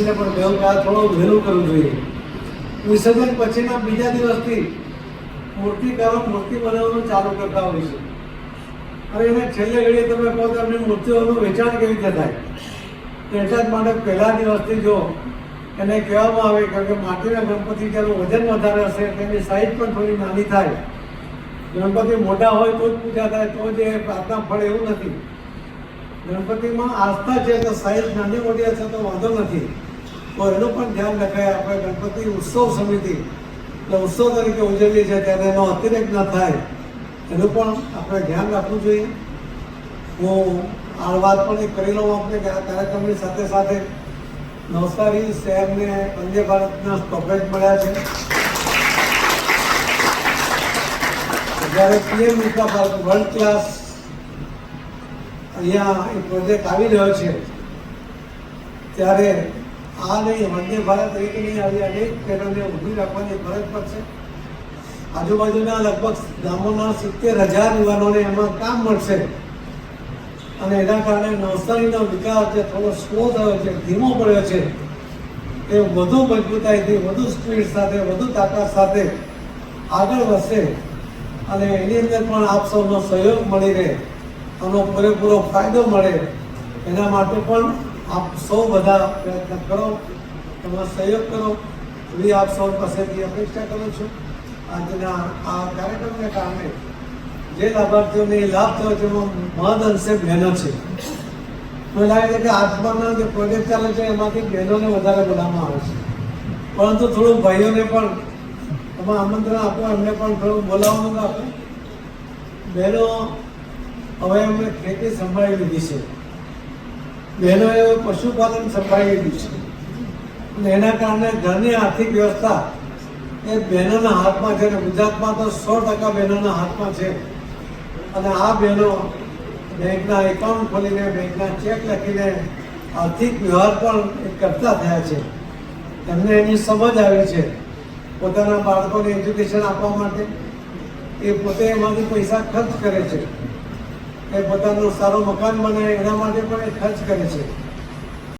ટ્રસ્ટીને પણ આ થોડું વહેલું કરવું જોઈએ. વિસર્જન પછીના બીજા દિવસથી મૂર્તિકારો મૂર્તિ બનાવવાનું ચાલુ કરતા હોય છે. અને એને છેલ્લે ઘડીએ તમે કહો તો એમની મૂર્તિઓનું વેચાણ કેવી રીતે થાય? એટલા જ માટે પહેલા દિવસથી જો એને કહેવામાં આવે, કારણ કે માટીના ગણપતિ જેનું વજન વધારે હશે, તેની સાઈઝ પણ થોડી નાની થાય. ગણપતિ મોટા હોય તો જ પૂજા થાય, તો જ એ પ્રાર્થના ફળે એવું નથી. ગણપતિમાં આસ્થા છે તો સાઈઝ નાની મોટી હશે તો વાંધો નથી. તો એનું પણ ધ્યાન રખાય આપણે ગણપતિ ઉત્સવ સમિતિ. એટલે ઉત્સવ તરીકે ઉજવીએ છીએ ત્યારે એનો અતિરેક ન થાય. એનું પણ આપણે ધ્યાન રાખવું જોઈએ. હું આ વાત પણ એક કરી લઉં આપણે કે આ કાર્યક્રમની સાથે સાથે નવસારી શહેરને વંદે ભારતના સ્ટોપેજ મળ્યા છે. જ્યારે પીએમ વિકા વર્લ્ડ ક્લાસ અહીંયા એ પ્રોજેક્ટ આવી રહ્યો છે. ત્યારે આ નહીં વંદે ભારત એક નહીં આવી અનેક ટ્રેનોને ઊભી રાખવાની ફરજ પડશે આજુબાજુના લગભગ ગામોના સિત્તેર હજાર યુવાનોને એમાં કામ મળશે. અને એના કારણે નવસારીનો વિકાસ જે થોડો સ્લો થયો છે, ધીમો પડ્યો છે એ વધુ મજબૂતાઈથી વધુ સ્પીડ સાથે, વધુ તાકાત સાથે આગળ વધશે. અને એની અંદર પણ આપ સૌનો સહયોગ મળી રહે, આનો પૂરેપૂરો ફાયદો મળે. એના માટે પણ આપ સૌ બધા પ્રયત્ન કરો, તમારો સહયોગ કરો. એવી આપ સૌ પાસેથી અપેક્ષા કરું છું. આજના આ કાર્યક્રમને કારણે જે લાભાર્થીઓને લાભ થયો છે એમાં મહદ અંશે બહેનો છે. મને લાગે છે કે આત્માના જે પ્રોજેક્ટ ચાલે છે, એમાંથી બહેનોને વધારે બોલાવવામાં આવે છે. પરંતુ થોડું ભાઈઓને પણ તમે આમંત્રણ આપો, એમને પણ થોડું બોલાવવાનું આપો બહેનો હવે એમણે ખેતી સંભાળી લીધી છે. બહેનોએ પશુપાલન સંભાળી લીધું છે એના કારણે ઘરની આર્થિક વ્યવસ્થા એ બહેનોના હાથમાં છે અને ગુજરાતમાં તો સો ટકા બહેનોના હાથમાં છે. અને આ બહેનો બેંકના એકાઉન્ટ ખોલીને, બેંકના ચેક લખીને આર્થિક વ્યવહાર પણ કરતા થયા છે. એમને એની સમજ આવી છે પોતાના બાળકોને એજ્યુકેશન આપવા માટે. એ પોતે એમાંથી પૈસા ખર્ચ કરે છે. એ પોતાનું સારું મકાન બને એના માટે પણ એ ખર્ચ કરે છે.